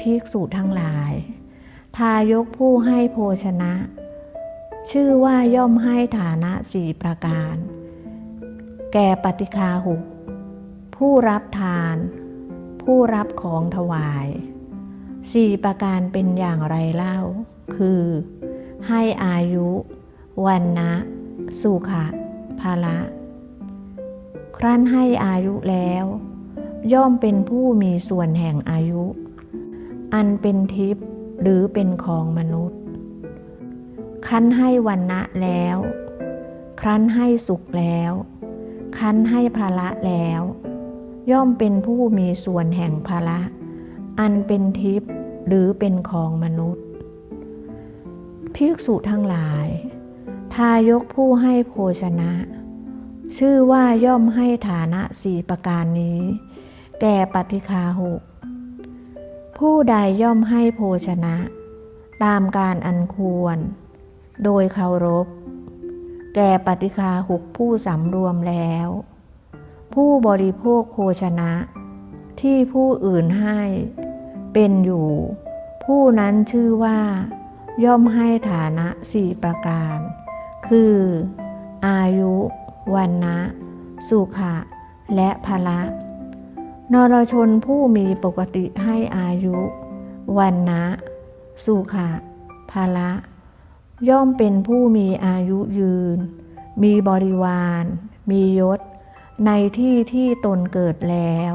ภิกษุทั้งหลาย ทายกผู้ให้โภชนะ ชื่อว่าย่อมให้ฐานะสี่ประการ แก่ปฏิคาหุกผู้รับทาน ผู้รับของถวายสี่ประการเป็นอย่างไรเล่า คือ ให้อายุ วันนะสุขะภาละครั้นให้อายุแล้ว ย่อมเป็นผู้มีส่วนแห่งอายุ อันเป็นทิพย์หรือเป็นของมนุษย์ คั้นให้วันนะแล้ว ครั้นให้สุขแล้ว คั้นให้ภาละแล้ว ย่อมเป็นผู้มีส่วนแห่งภาละอันเป็นทิพย์หรือเป็นของมนุษย์ภิกษุทั้งหลาย ทายกผู้ให้โภชนะ ชื่อว่าย่อมให้ฐานะสี่ประการนี้ แก่ปฏิคาหก ผู้ใดย่อมให้โภชนะ ตามการอันควร โดยเคารพ แก่ปฏิคาหุกผู้สำรวมแล้ว ผู้บริโภคโภชนะ ที่ผู้อื่นให้เป็นอยู่ ผู้นั้นชื่อว่า ย่อมให้ฐานะสี่ประการ คือ อายุ วันนะ สุขะ และภละ นรชนผู้มีปกติให้อายุวันนะสุขะภละย่อมเป็นผู้มีอายุยืน มีบริวาร มียศ ในที่ที่ตนเกิดแล้ว